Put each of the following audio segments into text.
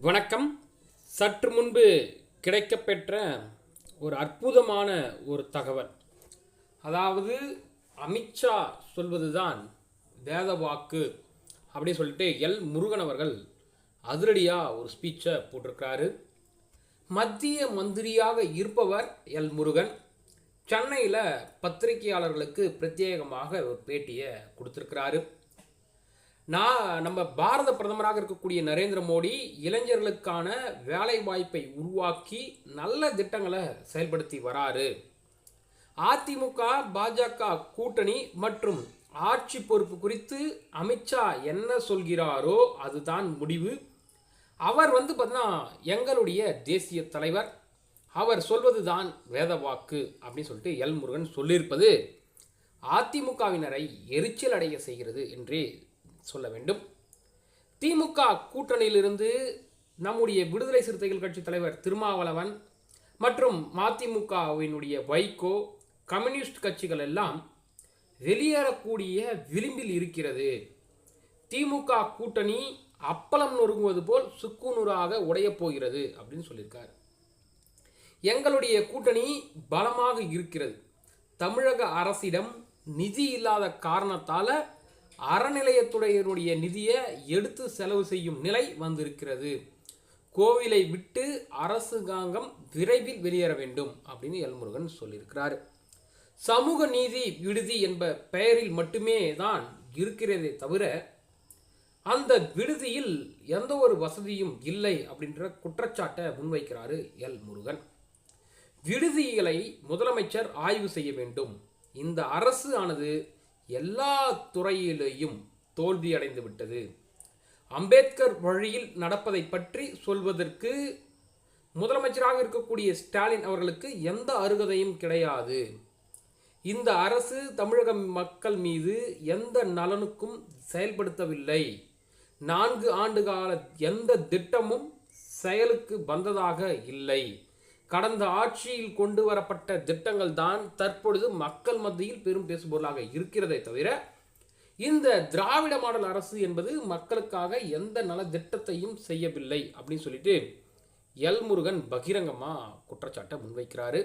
வணக்கம். சற்று முன்பு கிடைக்கப்பெற்ற ஒரு அற்புதமான ஒரு தகவல். அதாவது அமித்ஷா சொல்வதுதான் வேத வாக்கு அப்படின்னு சொல்லிட்டு எல். முருகன் அவர்கள் அதிரடியாக ஒரு ஸ்பீச்சை போட்டிருக்கிறாரு. மத்திய மந்திரியாக இருப்பவர் எல். முருகன். சென்னையில் பத்திரிகையாளர்களுக்கு பிரத்யேகமாக ஒரு பேட்டியை கொடுத்துருக்கிறாரு. நான் நம்ம பாரத பிரதமராக இருக்கக்கூடிய நரேந்திர மோடி இளைஞர்களுக்கான வேலை வாய்ப்பை உருவாக்கி நல்ல திட்டங்களை செயல்படுத்தி வராரு. அதிமுக பாஜக கூட்டணி மற்றும் ஆட்சி பொறுப்பு குறித்து அமித்ஷா என்ன சொல்கிறாரோ அதுதான் முடிவு. அவர் வந்து பார்த்தீங்கன்னா எங்களுடைய தேசிய தலைவர். அவர் சொல்வது தான் வேத வாக்கு அப்படின்னு சொல்லிட்டு எல் முருகன் சொல்லியிருப்பது அதிமுகவினரை எரிச்சல் அடைய செய்கிறது என்றே சொல்ல வேண்டும். திமுக கூட்டணியிலிருந்து நம்முடைய விடுதலை சிறுத்தைகள் கட்சி தலைவர் திருமாவளவன் மற்றும் மதிமுகவினுடைய வைகோ கம்யூனிஸ்ட் கட்சிகள் எல்லாம் வெளியேறக்கூடிய விளிம்பில் இருக்கிறது. திமுக கூட்டணி அப்பளம் நொறுங்குவது போல் சுக்குநூறாக உடையப் போகிறது அப்படின்னு சொல்லியிருக்காரு. எங்களுடைய கூட்டணி பலமாக இருக்கிறது. தமிழக அரசிடம் நிதி இல்லாத காரணத்தால் அறநிலையத்துறையினுடைய நிதியை எடுத்து செலவு செய்யும் நிலை வந்திருக்கிறது. கோவிலை விட்டு அரசு காங்கம் விரைவில் வெளியேற வேண்டும் அப்படின்னு எல்முருகன் சொல்லியிருக்கிறார். சமூக நீதி விடுதி என்ப பெயரில் மட்டுமே தான் இருக்கிறதே தவிர அந்த விடுதியில் எந்த ஒரு வசதியும் இல்லை அப்படின்ற குற்றச்சாட்டை முன்வைக்கிறாரு எல் முருகன் விடுதிகளை முதலமைச்சர் ஆய்வு செய்ய வேண்டும். இந்த அரசு ஆனது எல்லா துறையிலேயும் தோல்வியடைந்து விட்டது. அம்பேத்கர் வழியில் நடப்பதை பற்றி சொல்வதற்கு முதலமைச்சராக இருக்கக்கூடிய ஸ்டாலின் அவர்களுக்கு எந்த அருகதையும் கிடையாது. இந்த அரசு தமிழக மக்கள் மீது எந்த நலனுக்கும் செயல்படுத்தவில்லை. நான்கு ஆண்டு கால எந்த திட்டமும் செயலுக்கு வந்ததாக இல்லை. கடந்த ஆட்சியில் கொண்டு வரப்பட்ட திட்டங்கள் தான் தற்பொழுது மக்கள் மத்தியில் பெரும் பேசுபொருளாக இருக்கிறதே தவிர இந்த திராவிட மாடல் அரசு என்பது மக்களுக்காக எந்த நல திட்டத்தையும் செய்யவில்லை அப்படின்னு சொல்லிட்டு எல் முருகன் பகிரங்கமாக குற்றச்சாட்டை முன்வைக்கிறாரு.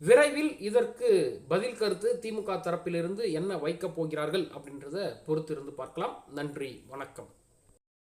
விரைவில் இதற்கு பதில் கருத்து திமுக தரப்பிலிருந்து என்ன வைக்கப் போகிறார்கள் அப்படின்றத பொறுத்திருந்து பார்க்கலாம். நன்றி வணக்கம்.